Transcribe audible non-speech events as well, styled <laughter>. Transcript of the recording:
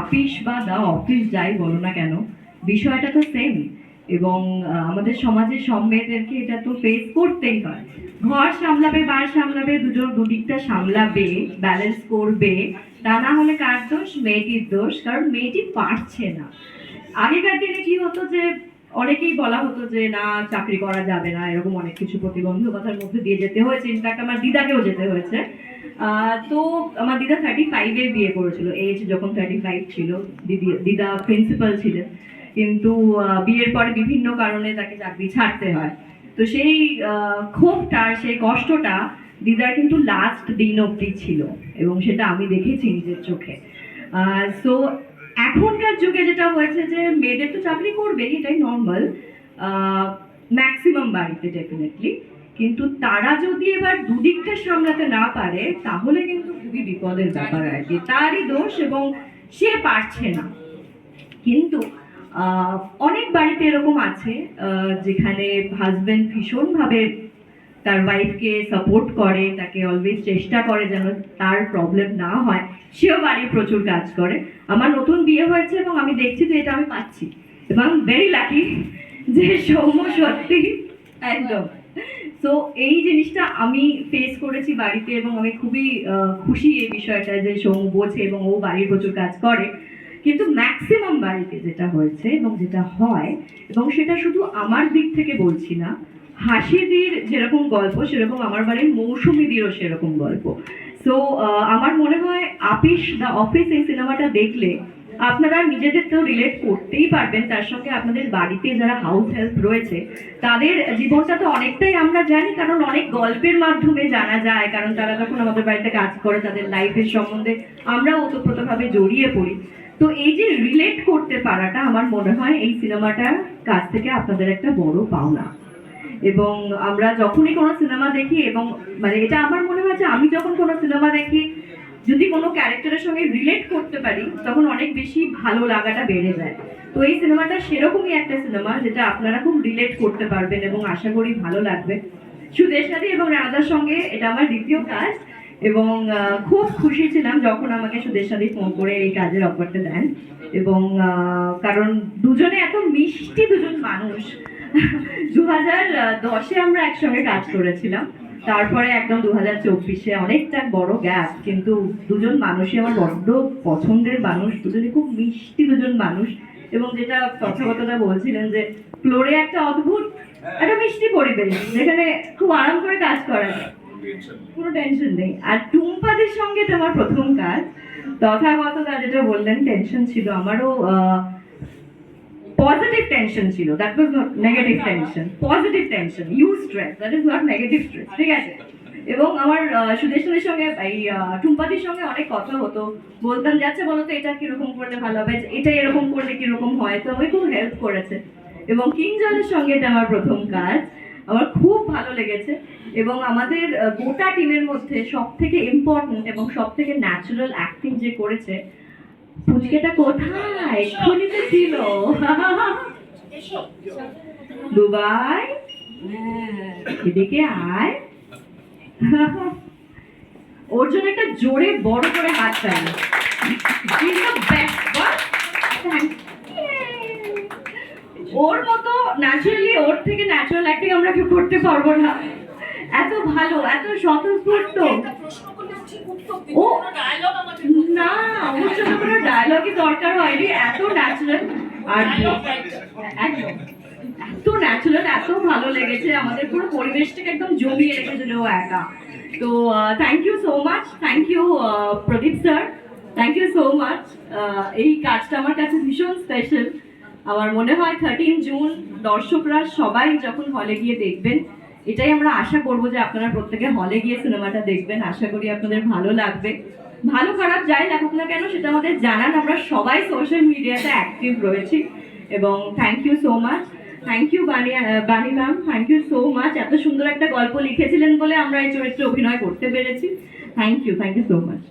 আপিস বা দা অফিস যাই বলো না কেন, বিষয়টা তো সেম এবং আমাদের সমাজের সব মেয়েদেরকে এটা তো ফেস করতেই হয়। ঘর সামলাবে বার সামলাবে, দুজন, দুদিকটা সামলাবে ব্যালেন্স করবে, তা না হলে কার দোষ? মেয়েটির দোষ, কারণ মেয়েটি পারছে না। আগেকার দিনে কি হতো যে, অনেকেই বলা হতো যে, না, চাকরি করা যাবে না। এরকম অনেক কিছু প্রতিবন্ধকতার মধ্যে দিয়ে যেতে হয়েছে। ইনফ্যাক্ট আমার দিদাকেও যেতে হয়েছে। তো আমার দিদা থার্টি ফাইভে বিয়ে করেছিল এজ যখন থার্টি ফাইভ ছিল, দিদি, দিদা প্রিন্সিপাল ছিলেন। কিন্তু বিয়ের পরে বিভিন্ন কারণে তাকে চাকরি ছাড়তে হয়। তো সেই ক্ষোভটা, সেই কষ্টটা দিদার কিন্তু লাস্ট দিন অবধি ছিল এবং সেটা আমি দেখেছি নিজের চোখে। সো এখনকার যুগে যেটা হয়েছে যে, মেয়েদের তো চাকরি করবেই, এটাই নর্মাল ম্যাক্সিমাম বাড়িতে ডেফিনেটলি কিন্তু তারা যদি এবার দুদিকটা সামলাতে না পারে, তাহলে কিন্তু খুবই বিপদের ব্যাপার আর কি। তারই দোষ এবং সে পারছে না। কিন্তু অনেক বাড়িতে এরকম আছে যেখানে হাজবেন্ড ভীষণভাবে তার ওয়াইফকে সাপোর্ট করে, তাকে অলওয়েজ চেষ্টা করে যেন তার প্রবলেম না হয়। সেও বাড়ি প্রচুর কাজ করে। আমার নতুন বিয়ে হয়েছে এবং আমি দেখছি যে এটা আমি পাচ্ছি। এবং ভেরি লাকি যে সৌম্য সত্যি একদম। তো এই জিনিসটা আমি ফেস করেছি বাড়িতে এবং আমি খুবই খুশি এই বিষয়টা যে সৌম্য বোঝে এবং ও বাড়ির প্রচুর কাজ করে। কিন্তু ম্যাক্সিমাম বাড়িতে যেটা হয়েছে এবং যেটা হয়, এবং সেটা শুধু আমার দিক থেকে বলছি না, হাসিদির যেরকম গল্প, সেরকম আমার বাড়ির মৌসুমিদিরও সেরকম গল্প। সো আমার মনে হয় আপিস দ্য অফিস এই সিনেমাটা দেখলে আপনারা নিজেদের তো রিলেট করতেই পারবেন, তার সঙ্গে আপনাদের বাড়িতে যারা হাউস হেল্প রয়েছে, তাদের জীবনটা তো অনেকটাই আমরা জানি, কারণ অনেক গল্পের মাধ্যমে জানা যায়, কারণ তারা যখন আমাদের বাড়িতে কাজ করে, তাদের লাইফের সম্বন্ধে আমরা ওতপ্রোতভাবে জড়িয়ে পড়ি। তো এই যে রিলেট করতে পারাটা, আমার মনে হয় এই সিনেমাটার কাছ থেকে আপনাদের একটা বড় পাওনা। এবং আমরা যখনই কোনো সিনেমা দেখি, এবং মানে এটা আমার মনে হয় যে আমি যখন কোনো সিনেমা দেখি যদি কোনো ক্যারেক্টারের সঙ্গে রিলেট করতে পারি, তখন অনেক বেশি ভালো লাগাটা বেড়ে যায়। তো এই সিনেমাটা সেরকমই একটা সিনেমা, যেটা আপনারা খুব রিলেট করতে পারবেন এবং আশা করি ভালো লাগবে। সুদেশ সাথী এবং রানাদার সঙ্গে এটা আমার দ্বিতীয় কাজ এবং খুব খুশি ছিলাম যখন আমাকে সুদেশ ফোন করে এই কাজের অফারটা দেন এবং কারণ দুজনে এত মিষ্টি দুজন মানুষ। <laughs> দু হাজার দশে আমরা একসঙ্গে কাজ করেছিলাম। তারপরে একদম দু হাজার চব্বিশে অনেকটা বড় গ্যাপ কিন্তু দুজন মানুষই আমার বড্ড পছন্দের মানুষ দুজনে খুব মিষ্টি দুজন মানুষ। এবং যেটা তথাগতটা বলছিলেন যে ফ্লোরে একটা অদ্ভুত, একটা মিষ্টি পরিবেশ, যেখানে খুব আরাম করে কাজ করা কোনো টেনশন নেই। আর টুম্পাদের সঙ্গে তো আমার প্রথম কাজ। তথাগত দা যেটা বললেন টেনশন ছিল আমারও পজিটিভ টেনশন ছিল that was not negative tension positive tension you stress that is not negative stress ঠিক আছে? এবং আমার সুদেশনের সঙ্গে এই টুম্পাদির সঙ্গে অনেক কথা হতো। বলতাম যাচ্ছে বলো তো এটা কীরকম করলে ভালো হবে? এটা এরকম করলে কীরকম হয়? তো আমাকে খুব হেল্প করেছে। এবং কিং জলের সঙ্গে এটা আমার প্রথম কাজ। আমার খুব ভালো লেগেছে। এবং আমাদের গোটা টিমের মধ্যে সব থেকে ইম্পর্টেন্ট এবং সব থেকে ন্যাচারাল অ্যাক্টিং যে করেছে পুচকেটা কোথায়? খুলিতে ছিল। দুবাই। এদিকে আয়। ওর জন্য একটা জোরে বড় করে হাত চাই। ওর মতো ন্যাচারালি ওর থেকে ন্যাচারাল অ্যাক্টিং আমরা কেউ করতে পারব না। এত ভালো এত স্বতঃস্ফূর্ত। ও না ওর জন্য ডায়লগই দরকার হয়নি, এত ন্যাচারাল আর এত ন্যাচারাল এত ভালো লেগেছে, আমাদের পুরো পরিবেশটাকে একদম জমিয়ে রেখেছিল ও একা। তো thank you so much thank you Pradeep sir thank you so much এই কাজটা আমার কাছে ভীষণ স্পেশাল আমার মনে হয় থার্টিন জুন দর্শকরা সবাই যখন হলে গিয়ে দেখবেন, এটাই আমরা আশা করব যে আপনারা প্রত্যেকে হলে গিয়ে সিনেমাটা দেখবেন। আশা করি আপনাদের ভালো লাগবে। ভালো খারাপ যাই লাগুক না কেন সেটা আমাদের জানান। আমরা সবাই সোশ্যাল মিডিয়াতে অ্যাক্টিভ রয়েছি এবং thank you so much thank you Bani Bani ma'am thank you so much এত সুন্দর একটা গল্প লিখেছিলেন বলে আমরা এই চরিত্রে অভিনয় করতে পেরেছি। Thank you thank you so much